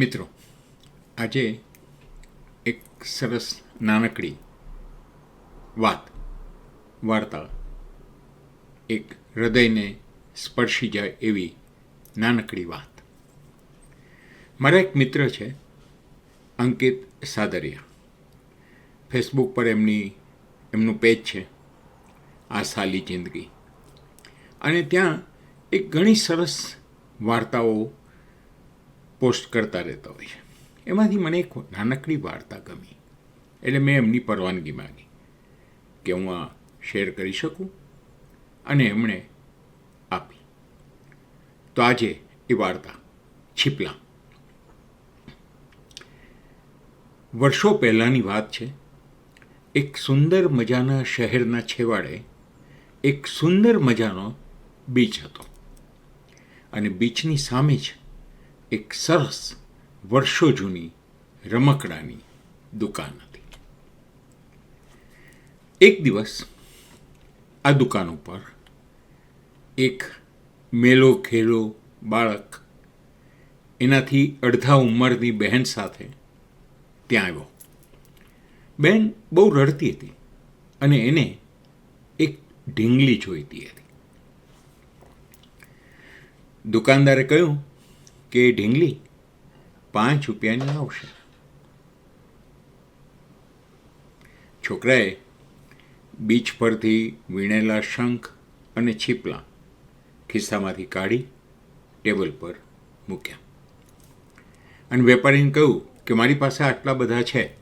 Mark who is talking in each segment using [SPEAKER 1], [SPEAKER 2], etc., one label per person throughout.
[SPEAKER 1] મિત્રો, આજે એક સરસ નાનકડી વાત, વાર્તા, એક હૃદયને સ્પર્શી જાય એવી નાનકડી વાત. મારા એક મિત્ર છે, અંકિત સાદરિયા. ફેસબુક પર એમની, એમનું પેજ છે, આ સાલી જિંદગી. અને ત્યાં એક ઘણી સરસ વાર્તાઓ પોસ્ટ કરતા રહેતા હોય. છે એમાંથી મને એક નાનકડી વાર્તા ગમી. એટલે મેં એમની પરવાનગી માંગી કે હું આ શેર કરી શકું અને એમણે આપી. તો આજે એ વાર્તા છીપલા. વર્ષો પહેલાંની વાત છે, એક સુંદર મજાના શહેરના છેવાડે એક સુંદર મજાનો બીચ હતો. અને બીચની સામે જ એક સરસ વર્ષો જૂની રમકડાની દુકાન હતી. એક દિવસ આ દુકાન ઉપર એક મેલો ખેલો બાળક એનાથી અડધા ઉંમરની બહેન સાથે ત્યાં આવ્યો. બહેન બહુ રડતી હતી અને એને એક ઢીંગલી જોઈતી હતી. દુકાનદારે કહ્યું કે ઢીંગલી પાંચ રૂપિયાની આવશે. છોકરાએ બીચ પરથી વીણેલા શંખ અને છીપલા ખિસ્સામાંથી કાઢી ટેબલ પર મૂક્યા. અને વેપારીને કહ્યું કે મારી પાસે આટલા બધા છે.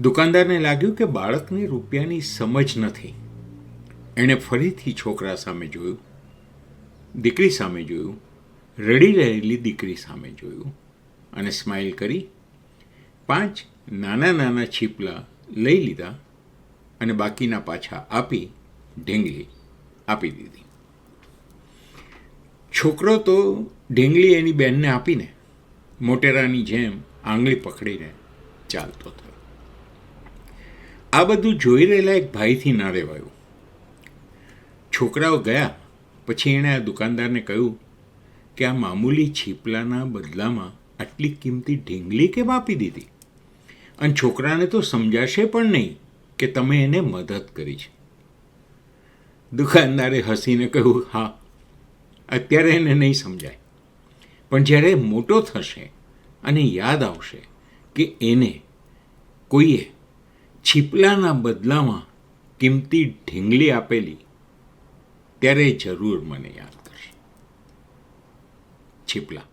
[SPEAKER 1] દુકાનદારને લાગ્યું કે બાળકને રૂપિયાની સમજ નથી. એણે ફરીથી છોકરા સામે જોયું, દીકરી સામે જોયું રડી રહેલી દીકરી સામે જોયું અને સ્માઇલ કરી. પાંચ નાના નાના છીપલા લઈ લીધા અને બાકીના પાછા આપી ઢીંગલી આપી દીધી. છોકરો તો ઢીંગલી એની બેનને આપીને મોટેરાની જેમ આંગળી પકડીને ચાલતો થયો. આ બધું જોઈ રહેલા એક ભાઈથી ના રહેવાયું છોકરાઓ ગયા, પછી એણે આ દુકાનદારને કહ્યું કે આ મામૂલી છીપલાના બદલામાં આટલી કિંમતી ઢીંગલી કેમ આપી દીધી? અને છોકરાને તો સમજાશે પણ નહીં કે તમે એને મદદ કરી છે. દુકાનદારે હસીને કહ્યું, હા, અત્યારે એને નહીં સમજાય. પણ જ્યારે મોટો થશે અને યાદ આવશે કે એને કોઈએ છીપલાના બદલામાં કિંમતી ઢીંગલી આપેલી, ત્યારે જરૂર મને યાદ કરશે છીપલા